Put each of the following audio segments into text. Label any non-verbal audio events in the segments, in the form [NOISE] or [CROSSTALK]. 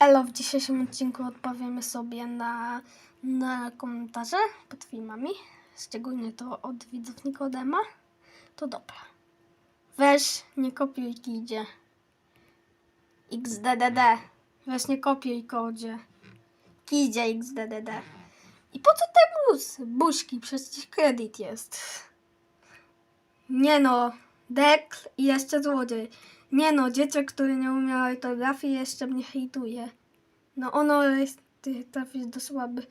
Elo, w dzisiejszym odcinku odpowiemy sobie na, na komentarze pod filmami, szczególnie to od widzów Nikodema. To dobra. Weź, nie kopiuj kidzie. XDDD. Weź, nie kopiuj kodzie. Kidzie XDDD. I po co te bus? Buźki, przecież kredyt jest. Nie no, dekl i jeszcze złodziej. Nie no, dzieciak, który nie umiał ortografii jeszcze mnie hejtuje. No ono jest, ty trafisz do słaby,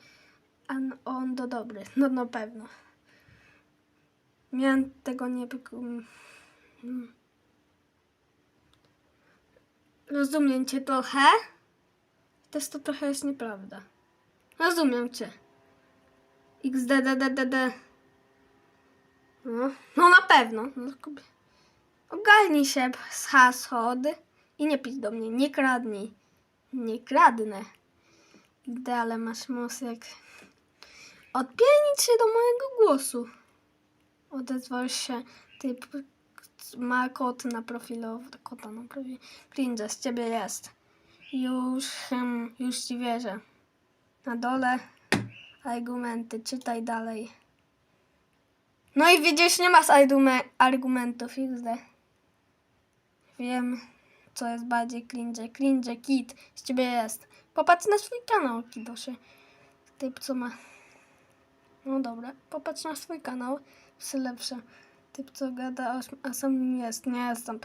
a on do dobry. No na pewno. Miałem tego nie... Rozumiem cię trochę. Też to trochę jest nieprawda. Rozumiem cię. XDDDDD. No, no na pewno. No, Ogarnij się z schody i nie pisz do mnie. Nie kradnij. Nie kradnę. Gdy ale masz mózg. Odpiernij się do mojego głosu. Odezwał się typ ma kot na profilu. Kota na profilu. Cringe z ciebie jest. Już, em, już ci wierzę. Na dole argumenty. Czytaj dalej. No i widzisz, nie masz argume- argumentów, XD. Wiem, co jest bardziej cringe. Cringe, kit, z ciebie jest. Popatrz na swój kanał, kidosie. Typ, co ma... No dobra, popatrz na swój kanał. Jest lepsze. Typ, co gada, a- a sam jest. Nie jestem.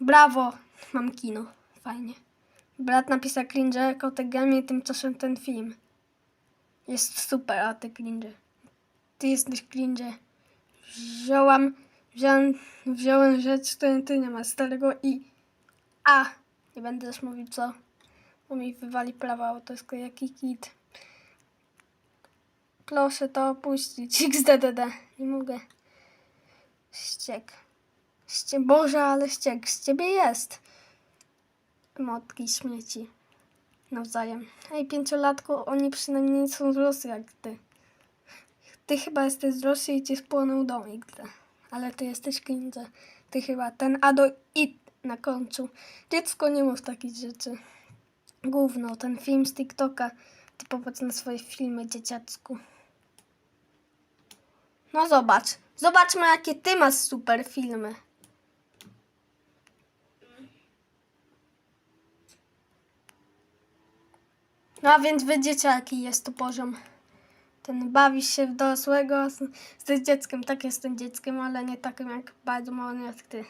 Brawo, mam kino. Fajnie. Brat napisał cringe, kotek gamie, tymczasem ten film. Jest super, a ty cringe. Ty jesteś cringe. Wziąłam, wziąłem, wziąłem rzecz, której ty nie masz, starego i a. Nie będę też mówił co, bo mi wywali prawa autorskie, jaki kit. Proszę to opuścić, [LAUGHS] xddd, nie mogę. Ściek. Ście, Boże, ale ściek, z ciebie jest. Motki śmieci. Nawzajem. Ej, pięciolatku, oni przynajmniej nie są z Rosji jak ty. Ty chyba jesteś z Rosji i ci spłonął dom XD. Ale ty jesteś cringe. Ty chyba ten Ado i na końcu. Dziecko nie mów takich rzeczy. Gówno, ten film z TikToka. Ty popatrz na swoje filmy, dzieciacku. No zobacz. Zobaczmy, jakie ty masz super filmy. No a więc wiecie, jaki jest to poziom. Ten bawi się w dorosłego z, z dzieckiem. Tak jestem dzieckiem, ale nie takim jak bardzo mały jak ty.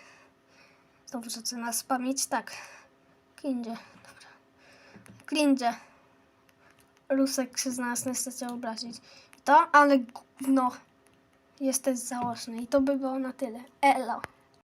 Znowu zaczyna spamić. Tak. Cringe. Dobra. Cringe. Rusek się z nas nie chce obrazić. To, ale gówno. Jesteś założny. I to by było na tyle. Elo.